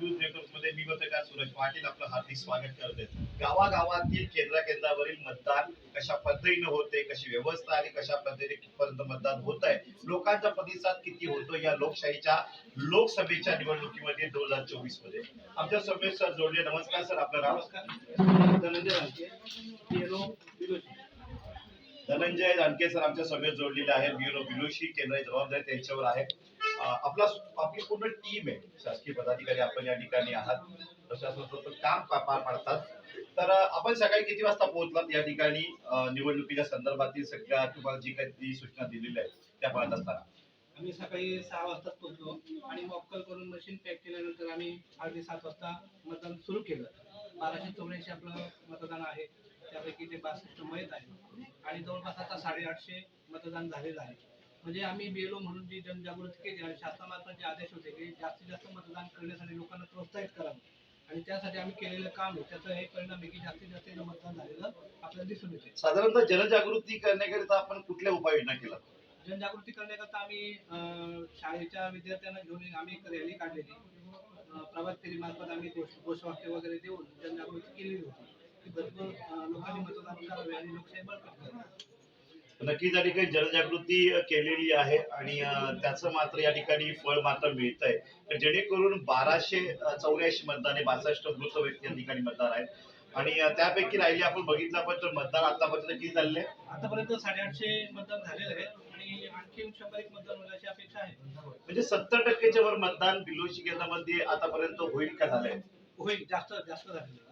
News नेटवर्कमध्ये मी पत्रकार सूरज पाटील आपलं हार्दिक स्वागत करते गावागावातील केंद्रा केंद्रावरील मतदान कशा पद्धतीने होते कशी व्यवस्था आणि कशा पद्धतीने मतदान होत आहे लोकांचा प्रतिसाद किती होतो या लोकशाहीच्या लोकसभेच्या निवडणुकीमध्ये दोन हजार चोवीसमध्ये. आमच्यासमोर सर जोडले. नमस्कार सर आपलं नाव? धनंजय धनंजय जानके सर आमच्या सभेत जोडलेले आहेत. ब्युरो बिलोशी केंद्राची जबाबदारी त्यांच्यावर आहे. आपला आपली पूर्ण टीम आहे. शासकीय पदाधिकारी आपण या ठिकाणी आहात. प्रशासनाचं काम पार पाडतात. तर आपण सकाळी किती वाजता पोहोचलात या ठिकाणी? निवडणुकीच्या संदर्भातील सगळ्या तुम्हाला जी काही सूचना दिलेल्या आहेत त्या पाहत असताना. आम्ही सकाळी सहा वाजता पोहोचलो आणि मॉकल करून मशीन पॅक केल्यानंतर आम्ही आठ सात वाजता मतदान सुरू केलं. बाराशे चौऱ्याऐंशी आपलं मतदान आहे. त्यापैकी ते बासष्ट मयत आहे. आणि जवळपास आता साडेआठशे मतदान झालेलं आहे. म्हणजे आम्ही बेलो म्हणून जी जनजागृती केली आणि शासनामार्फत जे आदेश होते की जास्तीत जास्त मतदान करण्यासाठी लोकांना प्रोत्साहित करावं आणि त्यासाठी आम्ही केलेलं काम आहे. त्याचा हे परिणाम आहे की जास्तीत जास्त मतदान झालेलं आपल्याला दिसून येते. साधारणतः जनजागृती करण्याकरिता आपण कुठल्या उपाययोजना केल्या? जनजागृती करण्याकरता आम्ही अं, शाळेच्या विद्यार्थ्यांना घेऊन आम्ही एक रॅली काढलेली. प्रभात फेरी मार्फत आम्ही घोष घोषवाक्य वगैरे देऊन जनजागृती केलेली होती. की भरपूर लोकांनी मतदान करावे आणि लोकशाही बळकट करावी. नक्कीच या ठिकाणी जनजागृती केलेली आहे आणि त्याचं मात्र या ठिकाणी फळ मात्र मिळत आहे जेणेकरून बाराशे चौऱ्याऐंशी मतदान आहे बासष्ट मृत व्यक्ती या ठिकाणी मतदार आहेत आणि त्यापैकी राहिली आपण बघितलं पण तर मतदान आतापर्यंत किती झालेले? आतापर्यंत साडेआठशे मतदान झालेले आहे आणि आणखी शंभर एक मतदान होण्याची अपेक्षा आहे म्हणजे सत्तर टक्केच्या वर मतदान बिलोशी केंद्रामध्ये आतापर्यंत होईल का झालंय होईल जास्त जास्त झालेलं.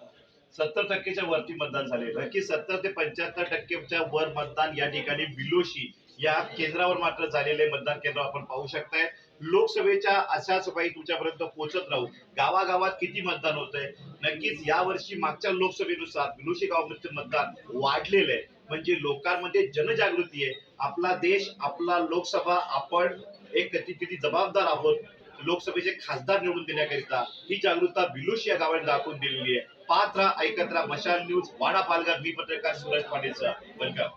सत्तर टक्केच्या वरती मतदान झालेलं आहे. की सत्तर ते पंच्याहत्तर टक्केच्या वर मतदान या ठिकाणी बिलोशी या केंद्रावर मात्र झालेले मतदान केंद्र आपण पाहू शकताय. लोकसभेच्या अशा बाई तुमच्यापर्यंत पोहोचत राहू गावागावात किती मतदान होत आहे नक्कीच या वर्षी मागच्या लोकसभेनुसार बिलोशी गावामध्ये मतदान वाढलेलं आहे. म्हणजे लोकांमध्ये जनजागृती आहे. आपला देश आपला लोकसभा आपण एक किती किती जबाबदार आहोत लोकसभेचे खासदार निवडून देण्याकरिता ही जागरूकता बिलोशी या गावाने दाखवून दिलेली आहे. पात्र ऐकत राहा मशाल न्यूज वाडा पालघर मी पत्रकार सुरज पाटीलचा वेलकम